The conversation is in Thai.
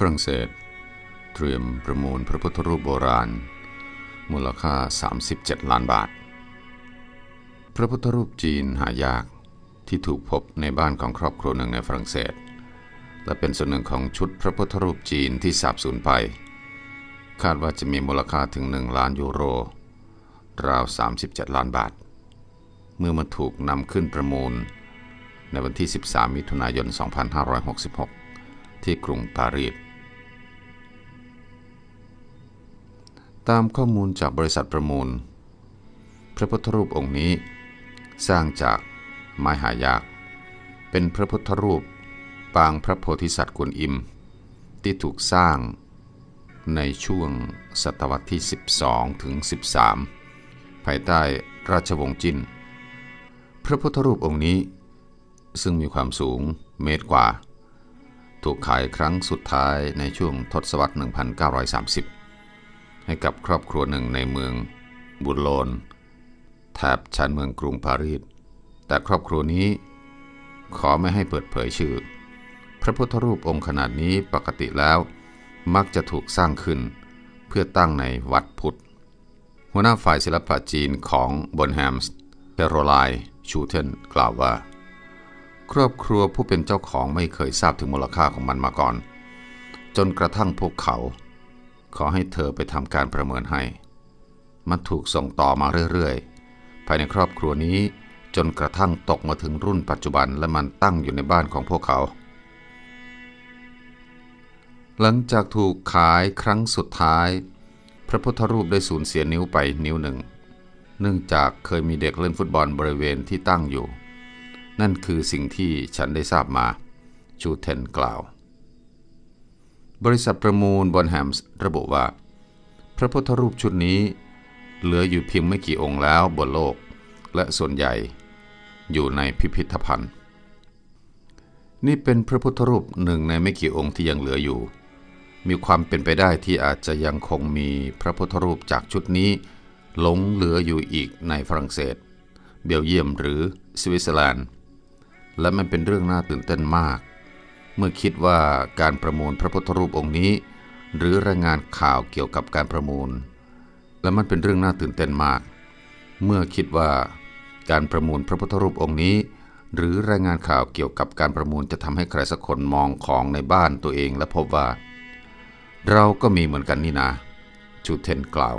ฝรั่งเศส เตรียมประมูลพระพุทธรูปโบราณ มูลค่า 37 ล้านบาท พระพุทธรูปจีนหายากที่ถูกพบในบ้านของครอบครัวหนึ่งในฝรั่งเศส และเป็นส่วนหนึ่งของชุดพระพุทธรูปจีนที่สาบสูญไป คาดว่าจะมีมูลค่าถึง 1 ล้านยูโร ราว 37 ล้านบาท เมื่อมันถูกนำขึ้นประมูล ในวันที่ 13 มิถุนายน 2566 ที่กรุงปารีส ตามข้อมูลจากบริษัทประมูล พระพุทธรูปองค์นี้ สร้างจากไม้หายาก เป็นพระพุทธรูปปางพระโพธิสัตว์กวนอิม ที่ถูกสร้างในช่วงศตวรรษที่ 12 ถึง 13 ภายใต้ราชวงศ์จิน พระพุทธรูปองค์นี้ ซึ่งมีความสูงเมตรกว่า ถูกขายครั้งสุดท้ายในช่วงทศวรรษ 1930 ให้กับครอบครัวหนึ่งในเมืองบุลโลนแถบชานเมืองกรุงปารีส แต่ครอบครัวนี้ขอไม่ให้เปิดเผยชื่อ พระพุทธรูปองค์ขนาดนี้ปกติแล้ว มักจะถูกสร้างขึ้น เพื่อตั้งในวัดพุทธ หัวหน้าฝ่ายศิลปะจีนของบนแฮมส์เทโรไลชูเทนกล่าวว่า ครอบครัวผู้เป็นเจ้าของไม่เคยทราบถึงมูลค่าของมันมาก่อน จนกระทั่งพวกเขา ขอให้เธอไปทำการประเมินให้ มันถูกส่งต่อมาเรื่อยๆ ภายในครอบครัวนี้จนกระทั่งตกมาถึงรุ่นปัจจุบันและมันตั้งอยู่ในบ้านของพวกเขา หลังจากถูกขายครั้งสุดท้าย พระพุทธรูปได้สูญเสียนิ้วไปนิ้วหนึ่ง เนื่องจากเคยมีเด็กเล่นฟุตบอลบริเวณที่ตั้งอยู่ นั่นคือสิ่งที่ฉันได้ทราบมา ชูเทนกล่าว บริษัทประมูลบอนแฮมส์ระบุว่า พระพุทธรูปชุดนี้ เหลืออยู่เพียงไม่กี่องค์แล้วบนโลก และส่วนใหญ่อยู่ในพิพิธภัณฑ์ นี่เป็นพระพุทธรูปหนึ่งในไม่กี่องค์ที่ยังเหลืออยู่ มีความเป็นไปได้ที่อาจจะยังคงมีพระพุทธรูปจากชุดนี้หลงเหลืออยู่อีกในฝรั่งเศส เบลเยียมหรือสวิตเซอร์แลนด์ และมันเป็นเรื่องน่าตื่นเต้นมาก เมื่อคิดว่าการประมูลพระพุทธรูปองค์นี้ หรือรายงานข่าวเกี่ยวกับการประมูล และมันเป็นเรื่องน่าตื่นเต้นมาก เมื่อคิดว่าการประมูลพระพุทธรูปองค์นี้ หรือรายงานข่าวเกี่ยวกับการประมูลจะทำให้ใครสักคนมองของในบ้านตัวเองและพบว่า เราก็มีเหมือนกันนี่นะชูเทนกล่าว